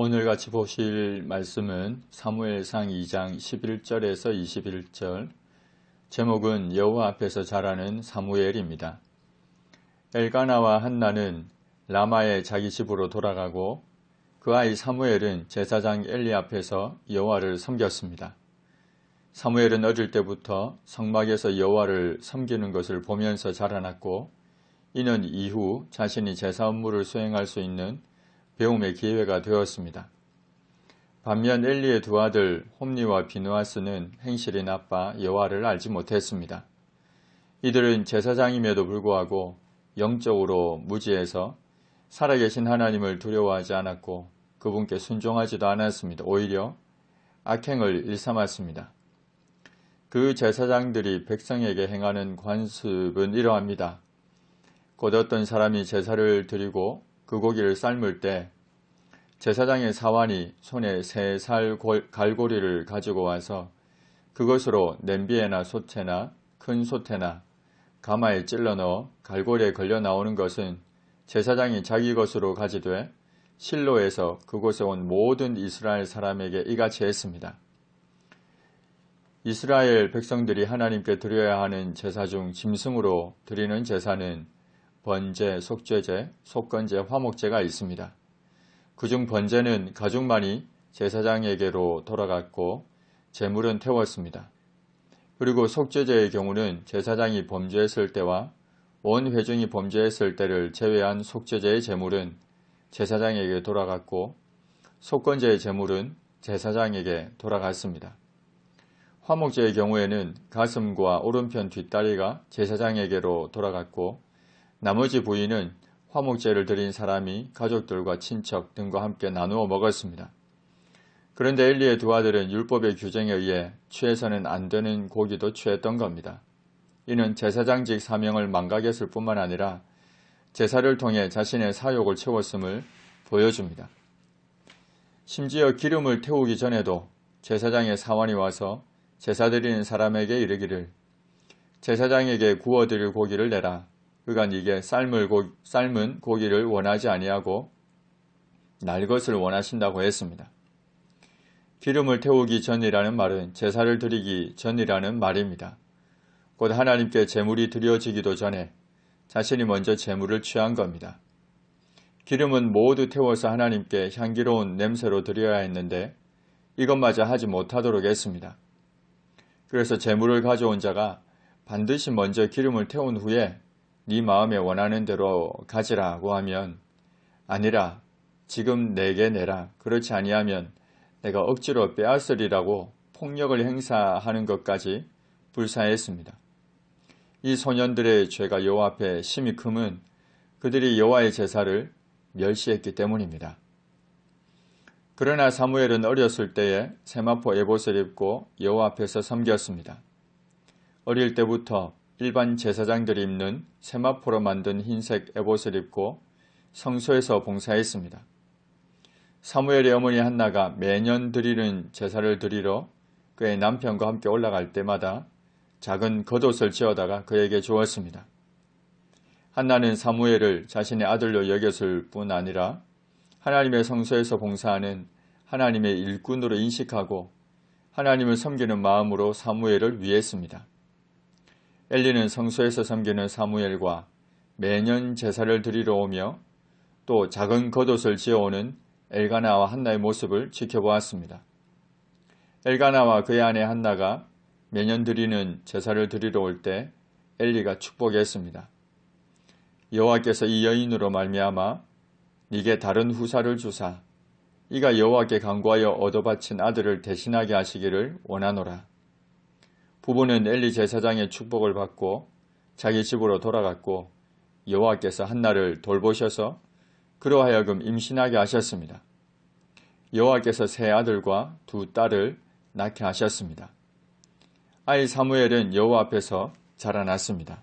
오늘 같이 보실 말씀은 사무엘상 2장 11절에서 21절 제목은 여호와 앞에서 자라는 사무엘입니다. 엘가나와 한나는 라마의 자기 집으로 돌아가고 그 아이 사무엘은 제사장 엘리 앞에서 여호와를 섬겼습니다. 사무엘은 어릴 때부터 성막에서 여호와를 섬기는 것을 보면서 자라났고 이는 이후 자신이 제사 업무를 수행할 수 있는 배움의 기회가 되었습니다. 반면 엘리의 두 아들 홈니와 비누아스는 행실이 나빠 여호와를 알지 못했습니다. 이들은 제사장임에도 불구하고 영적으로 무지해서 살아계신 하나님을 두려워하지 않았고 그분께 순종하지도 않았습니다. 오히려 악행을 일삼았습니다. 그 제사장들이 백성에게 행하는 관습은 이러합니다. 곧 어떤 사람이 제사를 드리고 그 고기를 삶을 때 제사장의 사환이 손에 세 살 갈고리를 가지고 와서 그것으로 냄비에나 솥에나 큰 솥에나 가마에 찔러 넣어 갈고리에 걸려 나오는 것은 제사장이 자기 것으로 가지되 실로에서 그곳에 온 모든 이스라엘 사람에게 이같이 했습니다. 이스라엘 백성들이 하나님께 드려야 하는 제사 중 짐승으로 드리는 제사는 번제, 속죄제, 속건제, 화목제가 있습니다. 그중 번제는 가족만이 제사장에게로 돌아갔고 제물은 태웠습니다. 그리고 속죄제의 경우는 제사장이 범죄했을 때와 온 회중이 범죄했을 때를 제외한 속죄제의 제물은 제사장에게 돌아갔고 속건제의 제물은 제사장에게 돌아갔습니다. 화목제의 경우에는 가슴과 오른편 뒷다리가 제사장에게로 돌아갔고 나머지 부위는 화목제를 드린 사람이 가족들과 친척 등과 함께 나누어 먹었습니다. 그런데 엘리의 두 아들은 율법의 규정에 의해 취해서는 안 되는 고기도 취했던 겁니다. 이는 제사장직 사명을 망각했을 뿐만 아니라 제사를 통해 자신의 사욕을 채웠음을 보여줍니다. 심지어 기름을 태우기 전에도 제사장의 사원이 와서 제사 드리는 사람에게 이르기를 제사장에게 구워 드릴 고기를 내라. 그가 네게 삶을 고, 삶은 고기를 원하지 아니하고 날 것을 원하신다고 했습니다. 기름을 태우기 전이라는 말은 제사를 드리기 전이라는 말입니다. 곧 하나님께 제물이 드려지기도 전에 자신이 먼저 제물을 취한 겁니다. 기름은 모두 태워서 하나님께 향기로운 냄새로 드려야 했는데 이것마저 하지 못하도록 했습니다. 그래서 재물을 가져온 자가 반드시 먼저 기름을 태운 후에 네 마음에 원하는 대로 가지라고 하면 아니라 지금 내게 내라. 그렇지 아니하면 내가 억지로 빼앗으리라고 폭력을 행사하는 것까지 불사했습니다. 이 소년들의 죄가 여호와 앞에 심히 크면 그들이 여호와의 제사를 멸시했기 때문입니다. 그러나 사무엘은 어렸을 때에 세마포 에봇을 입고 여호와 앞에서 섬겼습니다. 어릴 때부터 일반 제사장들이 입는 세마포로 만든 흰색 에봇을 입고 성소에서 봉사했습니다. 사무엘의 어머니 한나가 매년 드리는 제사를 드리러 그의 남편과 함께 올라갈 때마다 작은 겉옷을 지어다가 그에게 주었습니다. 한나는 사무엘을 자신의 아들로 여겼을 뿐 아니라 하나님의 성소에서 봉사하는 하나님의 일꾼으로 인식하고 하나님을 섬기는 마음으로 사무엘을 위했습니다. 엘리는 성소에서 섬기는 사무엘과 매년 제사를 드리러 오며 또 작은 겉옷을 지어오는 엘가나와 한나의 모습을 지켜보았습니다. 엘가나와 그의 아내 한나가 매년 드리는 제사를 드리러 올 때 엘리가 축복했습니다. 여호와께서 이 여인으로 말미암아 네게 다른 후사를 주사 이가 여호와께 간구하여 얻어바친 아들을 대신하게 하시기를 원하노라. 부부는 엘리 제사장의 축복을 받고 자기 집으로 돌아갔고 여호와께서 한나를 돌보셔서 그로 하여금 임신하게 하셨습니다. 여호와께서 세 아들과 두 딸을 낳게 하셨습니다. 아이 사무엘은 여호와 앞에서 자라났습니다.